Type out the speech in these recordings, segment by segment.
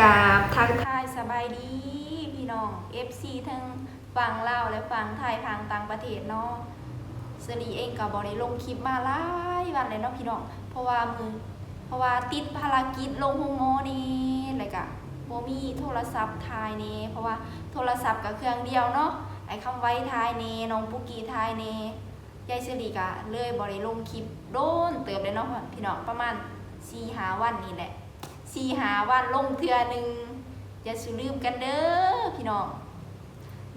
กาบทักทายสบายดีพี่น้อง FC ทั้งฝั่งลาและฝั่งไทยทางต่างประเทศเนาะสรีเองกับบได้ลงคลิปมาหลายวันเลยเนาะพี่น้อง เพราะว่ามือ เพราะว่าติดภารกิจลงโฮโมนี่อะไรกะโมมีโทรศัพท์ทายเน่เพราะว่าโทรศัพท์กับเครื่องเดียวเนาะไอ้คำไว้ทายเน่น้องปุกกี้ทายเน่ยายสรีกะเลยบริลงคลิปโดนเติบเลยเนาะพี่น้องประมาณสี่หาวันนี่แหละ สี่หาวันลงเทือหนึ่งอย่าสุลืมกันเด้อพี่น้อง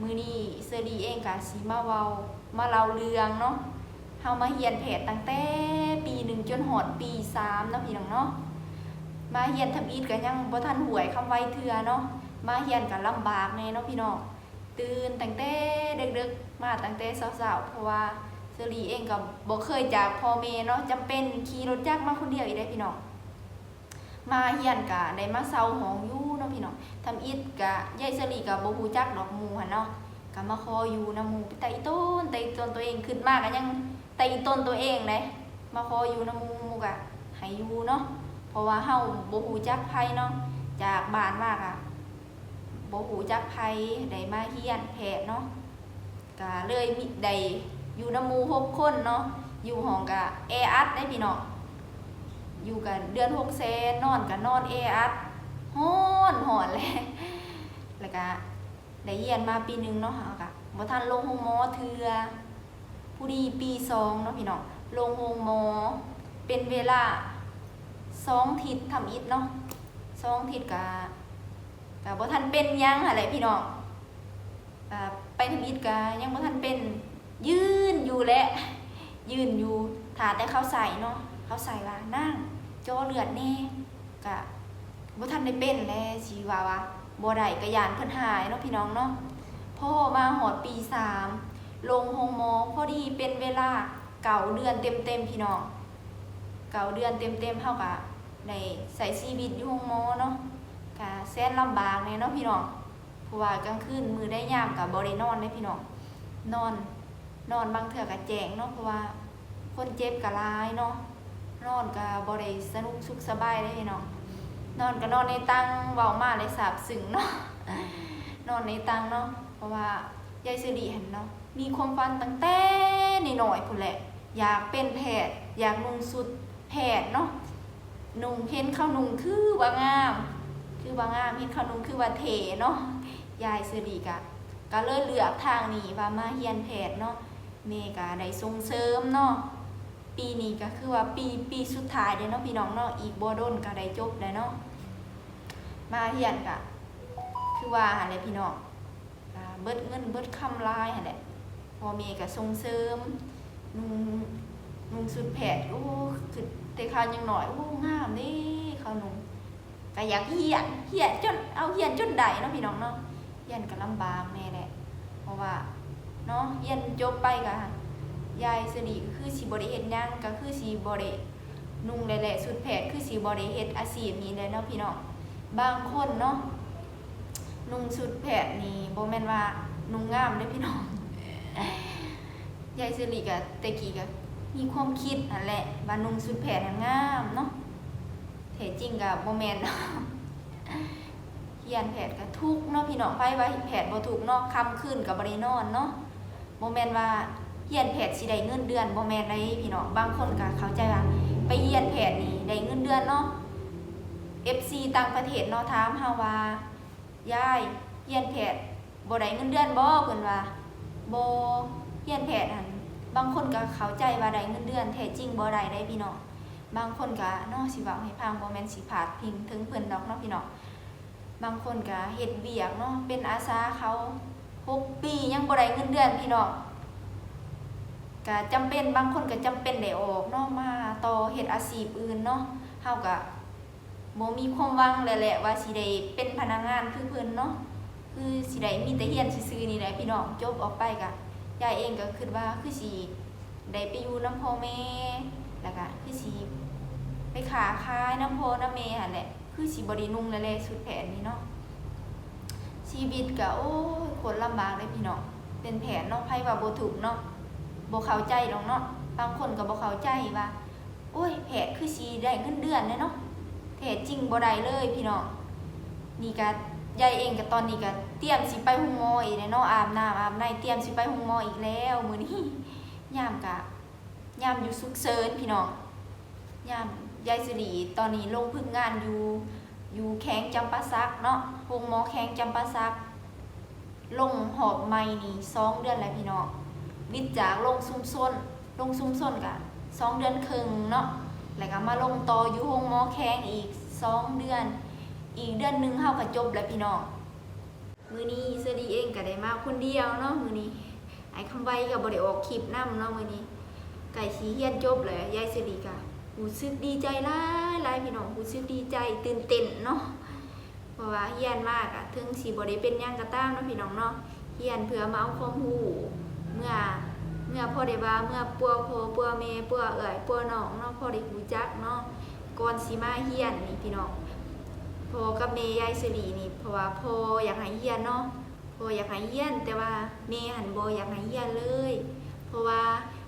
มือนี้เซอรีเองกะสีมาเวามาเล่าเรื่องเนาะเฮามาเฮียนเพจตั้งแต่ปีหนึ่งจนหอดปีสามเนาะพี่น้องเนาะมาเฮียนทำอีทกันยังบ่ทันหวยคำไว้เทือเนาะมาเฮียนกันลำบากแน่เนาะพี่น้องตื่นตั้งแต่ดึกๆมาตั้งแต่เช้าๆเพราะว่าเซอรีเองก็บ่เคยจากพ่อแม่เนาะจำเป็นขี่รถจักรมาคนเดียวอีกได้พี่น้อง มาเฮียนกะได้มาเซาหองอยู่เนาะพี่น้องทำอิดกะยายสลีกะบ่ฮู้จักดอกหมู่หั่นเนาะกะมาคออยู่นำหมู่ไปไต่ต้นไต่ต้นตัวเองขึ้นมากก็ยังไต่ต้นตัวเองเลยมาคออยู่นำหมู่หมู่กะให้อยู่เนาะเพราะว่าเฮาบ่ฮู้จักไผเนาะจากบ้านมากอะบ่ฮู้จักไผได้มาเฮียนแพทย์เนาะกะเลยมีได้อยู่นำหมู่หกคนเนาะอยู่ห้องกะแออัดได้พี่น้อง อยู่กันเดือนหกเซนนอนกันนอนเออัดฮ้อนหอนเลยแล้วก็ได้เรียนมาปีหนึ่งเนาะค่ะกะบ่ทันลงโรงหมอเทือผู้ดีปีสองเนาะพี่น้องลงโรงหมอ เป็นเวลาสองทิศทำอิฐเนาะสองทิศกะกะบ่ทันเป็นยังอะไรพี่น้องไปทำอิฐกะยังบ่ทันเป็นยืนอยู่แหละยืนอยู่ถาแต่เขาใส่เนาะ เขาใส่ว่านั่งจอเลือดแน่กะบ่ทันได้เป็นแลสิว่าว่าบ่ได้กระยานเพิ่นหายเนาะพี่น้องเนาะพ่อมาหอดปีสามลงโรงหมอพอดีเป็นเวลาเก่าเดือนเต็มๆพี่น้องเก่าเดือนเต็มๆเท่ากับได้ใส่ชีวิตอยู่โรงหมอเนาะกะแสนลำบากแน่เนาะพี่น้องเพราะว่ากลางคืนมือได้ยามกับบ่ได้นอนเด้พี่น้องนอนนอนบางเทื่อก็แจ้งเนาะเพราะว่าคนเจ็บก็หลายเนาะ นอนกับบริสนุกสุขสบายได้พี่น้อนอนก็นอนในตังเบามาเลยสาบสึงเนาะนอนในตังเนาะเพราะว่ายายสิริเห็นเนาะมีความฝันตั้งแต่นหน่อยๆพุ่นแหละ อยากเป็นแพทย์ อยากนุ่งสุดแพทย์เนาะนุ่งเห็นเข้านุ่งคือว่างาม คือว่างามเห็นเข้านุ่งคือว่าเทเนาะยายสิริกะก็เลยเลือกทางนี้ว่ามาเรียนแพทย์เนาะเมกาได้ส่งเสริมเนาะ ปีนี้ก็คือว่าปีปีสุดท้ายเด้เนาะพี่น้องเนาะอีกบ่โดนก็ได้จบได้เนาะมาเฮียนก็คือว่าหั่นแหละพี่น้องเบิดเงินเบิดคำลายหั่นแหละพ่อแม่ก็ส่งเสริมนุ่งนุ่งสุดแผดโอ้คือแต่ขายังหน่อยโอ้งามเด้เขานุ่งก็อยากเฮียนเฮียนจนเอาเฮียนจนได้เนาะพี่น้องเนาะเฮียนก็ลำบากแม่แหละเพราะว่าเนาะเฮียนจบไปก็ ยายสนิคือสีบริเฮ็ดหยังก็คือสีบรินุ่งแหละสุดแผดคือสีบริเฮ็ดอาชีพนี้เลยเนาะพี่น้องบางคนเนาะนุ่งสุดแผดนี่บ่แม่นว่านุ่งงามเด้พี่น้องยายสิริกะแต่กี้ก็มีความคิดนั่นแหละว่านุ่งสุดแผดงามเนาะแท้จริงก็บ่แม่นเนาะเฮียนแผดก็ทุกเนาะพี่น้องไปว่าแผดบ่ถูกเนาะค่ำคืนก็บ่ได้นอนเนาะบ่แม่นว่า เฮียนแพทย์สิได้เงินเดือนบ่แม่นได้พี่น้องบางคนก็เข้าใจว่าไปเฮียนแพทย์นี่ได้เงินเดือนเนาะ FC ต่างประเทศเนาะถามเฮาว่ายายเฮียนแพทย์บ่ได้เงินเดือนบ่เพิ่นว่าบ่เฮียนแพทย์หั่นบางคนก็เข้าใจว่าได้เงินเดือนแท้จริงบ่ได้ได้พี่น้องบางคนก็เนาะสิเว้าให้ฟังบ่แม่นสิพาดพิงถึงเพิ่นดอกเนาะพี่น้องบางคนก็เฮ็ดเวียกเนาะเป็นอาสาเขาหกปียังบ่ได้เงินเดือนพี่น้อง ก็จำเป็นบางคนก็จำเป็นได้ออกเนาะมาต่อเฮ็ดอาชีพอื่นเนาะเฮาก็บ่มีความหวังเลยแหละว่าสิได้เป็นพนักงานคือเพิ่นเนาะคือสิได้มีแต่เรียนซื่อๆนี่แหละพี่น้องจบออกไปก็ยายเองก็คิดว่าคือสิได้ไปอยู่นำพ่อแม่แล้วก็คือสิไปขาขายนำพ่อนำแม่หั่นแหละคือสิบ่ได้นุ่งแล้วแหละสุดแผนนี้เนาะชีวิตก็โอ้ยคนลำบากเลยพี่น้องเป็นแผนเนาะไผว่าบ่ถูกเนาะ บ่เข้าใจดอกเนาะบางคนก็บ่เข้าใจว่าโอ้ยแผดคือสิได้เงินเดือนเนาะแท้จริงบ่ได้เลยพี่น้องนี่ก็ยายเองก็ตอนนี้ก็เตรียมสิไปหุงหมออีกเนาะอาบน้ำอาบในเตรียมสิไปหุงหมออีกแล้วมื้อนี้ยามกะยามอยู่สุกเซินพี่น้องยามยายสิริตอนนี้ลงพึ่งงานอยู่อยู่แข้งจำปาซักเนาะหุงหมอแข้งจำปาซัก ลงหอบไม่นี่สองเดือนแล้วพี่น้อง วิทย์จากลงซุ่มส้นลงซุ่มส้นกะสองเดือนครึ่งเนาะแล้วก็มาลงต่ออยู่ห้องหมอแข้งอีกสองเดือน อีกเดือนหนึ่งเฮาก็จบแล้วพี่น้องมือนี้เสดีเองก็ได้มาคนเดียวเนาะมือนี้ไอ้คำไว้ก็บ่ได้ออกคลิปนำเนาะมือนี้ไก่สีเฮียนจบเลยยายเสดีกะรู้สึกดีใจหลาลายพี่น้องรู้สึกดีใจตื่นเต้นเนาะเพราะว่าเฮียนมากอะถึงสีบริเป็นหยังกระตามเนาะพี่น้องเนาะเฮียนเพื่อมาเอาความรู้เมื่อ มื่อพ่อได้ว่าเมื่อปัวพ่อปัวแม่ปัวเอ๋ยปัวน้องเนาะพ่อได้รู้จักเนาะก่อนสิมาเฮียนนี่พี่น้องพ่อกับแม่ยายสิรินี่เพราะว่าพ่ออยากให้เฮียนเนาะพ่ออยากให้เฮียน แต่ว่าแม่หันบ่อยากให้เฮียนเลย เพราะว่า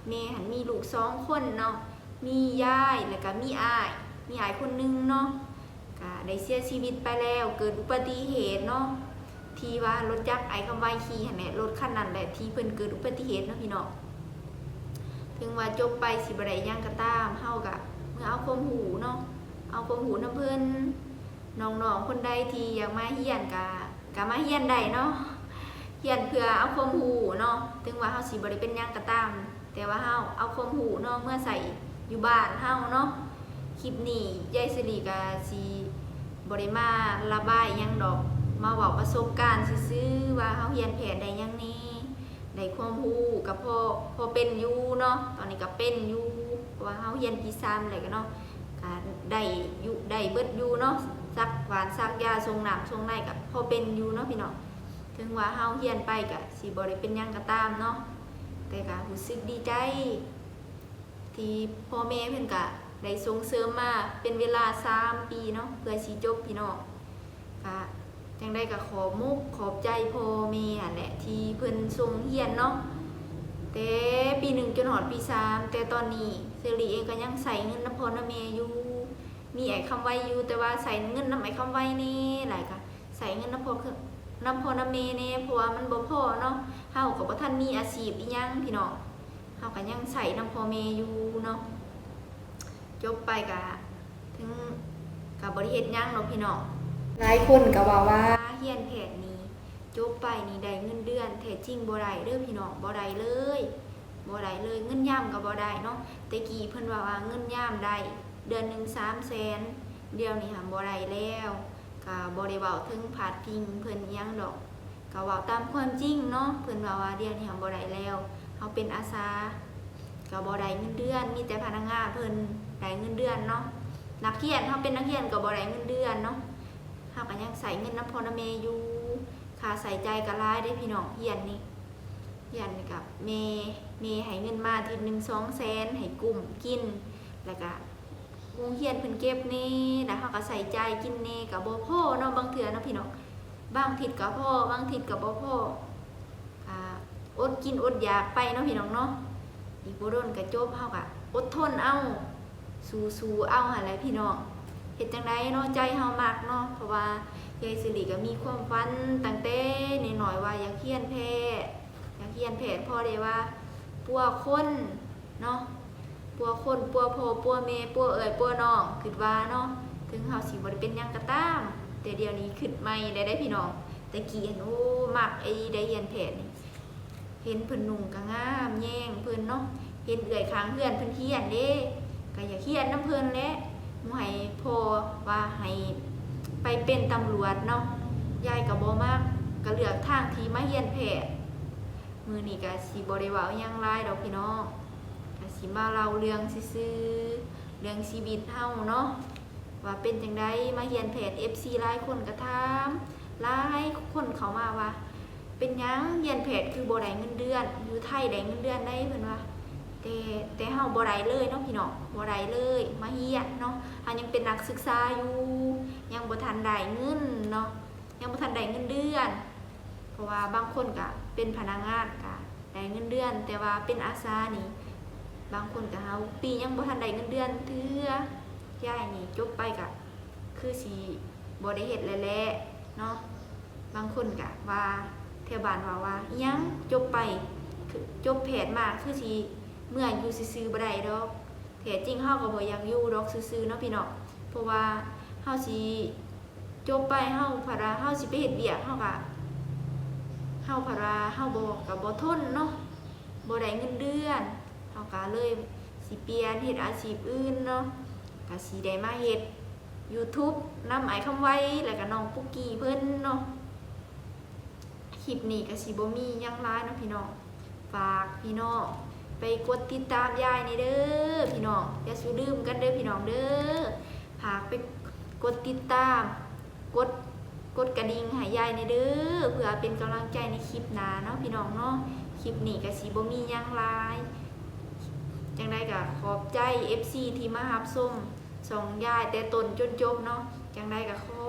แม่หันมีลูกสองคนเนาะมียายแล้วก็มีอ้าย มีอ้ายคนหนึงเนาะก็ได้เสียชีวิตไปแล้วเกิดอุบัติเหตุเนาะที่ว่ารถจักรไอ้คำว่าขี่หั่นแหละรถคันนั้นแหละที่เพิ่นเกิดอุบัติเหตุเนาะพี่น้อง ถึงว่าจบไปสิบได้หยังก็ตามเฮาก็เมื่อเอาความหูเนาะเอาความหูนํเพิ่อนน้องๆคนใดที่อยากมาเฮียนก็ก็มาเฮียนได้เนาะเฮียนเพื่อเอาความหูเนาะถึงว่าเฮาสิบ่ได้เป็นหยังก็ตาม แต่ว่าเฮาเอาความหูเนาะเมื่อใส่อยู่บ้านเฮาเนาะคลิปนี้ยายสิริกาสีบริมาระบายยังดอก มาบอกประสบการณ์ซื่อๆว่าเฮาเรียนแผนได้หยังนี้ ได้ความรู้กับพอพอเป็นอยู่เนาะตอนนี้ก็เป็นอยู่ว่าเฮาเรียนปี3อะไรกันเนาะก็ได้อยู่ได้เบิดอยู่เนาะซักหวานซักยาทรงน้ำทรงในกับพอเป็นอยู่เนาะพี่น้องถึงว่าเฮาเรียนไปก็สิบ่ได้เป็นยังก็ตามเนาะแต่ก็รู้สึกดีใจ ที่พ่อแม่เพิ่นก็ได้ส่งเสริมมาเป็นเวลา3ปีเนาะเพื่อสิจบพี่น้องก็ จังได้ก็ขอมุกขอบใจพ่อแม่หั่นแหละที่เพิ่นส่งเรียนเนาะแต่ปีหนึ่งจนหอดปีสามแต่ตอนนี้เซรีเองก็ยังใส่เงินน้ำพอน้ำแม่อยู่มีไอ้คำไว้อยู่แต่ว่าใส่เงินน้ำไอ้คำไว้นี่หลายก็ใส่เงินน้ำพอคือน้ำพอน้ำแม่นี่ยเพราะว่ามันบ่พอเนาะเฮาก็บ่ทันมีอาชีพอีหยังพี่น้องเขาก็ยังใส่น้ำพอเมอยู่เนาะจบไปกะถึงกับบริเหตุยังเนาะพี่น้อง หลายคนก็ว่าว่าเฮียนแผนนี้จบไปนี่ได้เงินเดือนแท้จริงบ่ได้เด้อพี่น้องบ่ได้เลยบ่ได้เลยเงินย่ำก็บ่ได้เนาะแต่กี้เพิ่นว่าว่าเงินย่ำได้เดือนหนึ่งสามแสนเดียวนี่หาบ่ได้แล้วก็บ่ได้เว้าถึงผาดพิงเพิ่นอิหยังดอกก็เว้าตามความจริงเนาะเพิ่นว่าว่าเดียวนี่หาบ่ได้แล้วเขาเป็นอาสาก็บ่ได้เงินเดือน มีแต่พนักงานเพิ่นได้เงินเดือนเนาะนักเรียนเขาเป็นนักเรียนก็บ่ได้เงินเดือนเนาะ ขาก็ยังใส่เงินน้ำพอน้ำเมอยู่ค่าใส่ใจก็หลายได้พี่น้องเรียนนี่เรียนกับเมเมให้เงินมาทีหนึ่งสองแสนให้กลุ่มกิน แล้วก็วงเรียนเพิ่นเก็บนี่แล้วเขาก็ใส่ใจกินเน่กับบ่พอเนาะบางเทื่อเนาะพี่น้องบางทิศกับพ่อบางทิศกับบ่พ่ออดกินอดอยากไปเนาะพี่น้องเนาะอีกบ่โดนกระจบเฮากะอดทนเอาสู้สู้เอาหั่นแหละพี่น้อง เฮ็ดจังไดเนาะใจเฮามักเนาะเพราะว่ายายสิริก็มีความฝันตั้งแต่น้อยๆว่าอยากเรียนแพทย์อยากเรียนแพทย์พอได้ว่าปัวคนเนาะปัวคนปัวพ่อปัวแม่ปัวเอ่ยปัวน้องคิดว่าเนาะถึงเฮาสิบ่ได้เป็นหยังก็ตาม แต่เดี๋ยวนี้คิดใหม่ได้ได้พี่น้องแต่กี้เห็นโอ้มักไอ้ได้เรียนแพทย์นี่เห็นเพิ่นนุ่งก็งามแย่งเพิ่นเนาะเห็นเอื่อยค้างเพื่อนเพิ่นเฮียนเด้ก็อย่าเฮียนน้ำเพิ่นแหละ ให้พ่อว่าให้ไปเป็นตำรวจเนาะยายก็บ่มักก็เลือกทางที่มาเฮียนแพทย์มือนี้ก็สิบ่ได้เว้าหยังหลายดอกพี่น้องก็สิมาเล่าเรื่องซื่อๆเรื่องชีวิตเฮาเนาะว่าเป็นจังไดมาเฮียนแพทย์ FC หลายคนก็ถามหลายคนเขามาว่า เป็นหยังเรียนแพทย์คือบ่ได้เงินเดือน อยู่ไทยได้เงินเดือนได้เพิ่นว่าแต่แต่เฮาบ่ได้เลยเนาะพี่น้องบ่ได้เลย มาเฮียนเนาะ เฮายังเป็นนักศึกษาอยู่ ยังบ่ทันได้เงินเนาะ ยังบ่ทันได้เงินเดือน เพราะว่าบางคนก็เป็นพนักงานก็ได้เงินเดือน แต่ว่าเป็นอาสานี่ บางคนก็เฮาปียังบ่ทันได้เงินเดือนเทื่อยายนี่จบไปก็คือสิบ่ได้เฮ็ดแล้วแหละเนาะ บางคนกะว่าเทวบานว่าว่ายังจบไปคือจบแผนมาคือสิเมื่ออยู่ซื่อๆบ่ได้ดอก ท้จริงเฮาก็บ่อยากอยู่ดอกซื่อๆเนาะพี่น้องเพราะว่าเฮาสิจบไปเฮาพาราเฮาสิไปเฮ็ดเวียกเฮาก็เฮาพาราเฮาบ่ก็บ่ทนเนาะบ่ได้เงินเดือนเฮาก็เลยสิเปลี่ยนเฮ็ดอาชีพอื่นเนาะก็สิได้มาเฮ็ด YouTube นำไอคำไว้แล้วก็น้องปุกกี้เพิ่นเนาะคลิปนี้ก็สิบ่มีหยังร้ายเนาะพี่น้องฝากพี่น้อง ไปกดติดตามยายในเด้อพี่น้องอย่าสูลืมกันเด้อพี่น้องเด้อฝากไปกดติดตาม กดกดกระดิ่งห้ยายในเด้อเพื่อเป็นกำลังใจในคลิปหน้าเนาะพี่น้องเนาะคลิปนี้ก็สิบ่มีหยังร้ายจังไดก็ขอบใจ FC ที่มารับชมสองยายแต่ตนจนจบเนาะจังได้ก็ขอ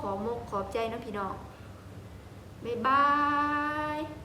ขอมกขอบใจเนาะพี่น้องบ๊ายบาย